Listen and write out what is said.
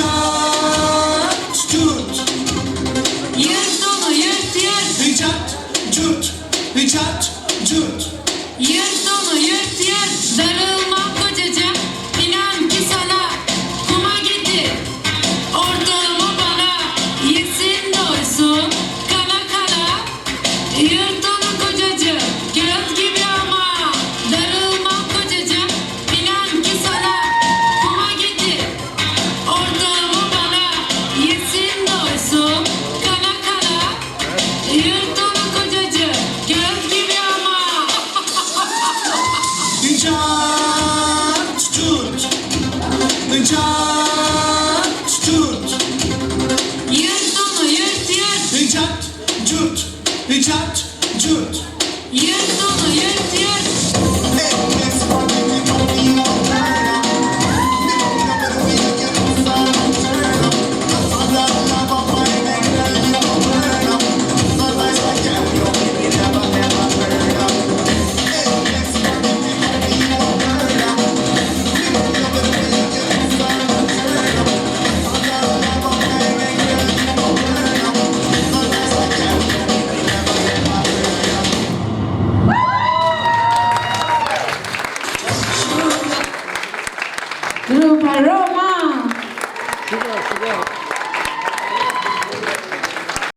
Hıçat cürt. Yırt onu yırt yırt. Hıçat cürt. Hıçat cürt. Yırt Çat tut Çat tut Yırt onu yırt yırt. Çat onu yırt yırt. 슈퍼로마. 수고 수고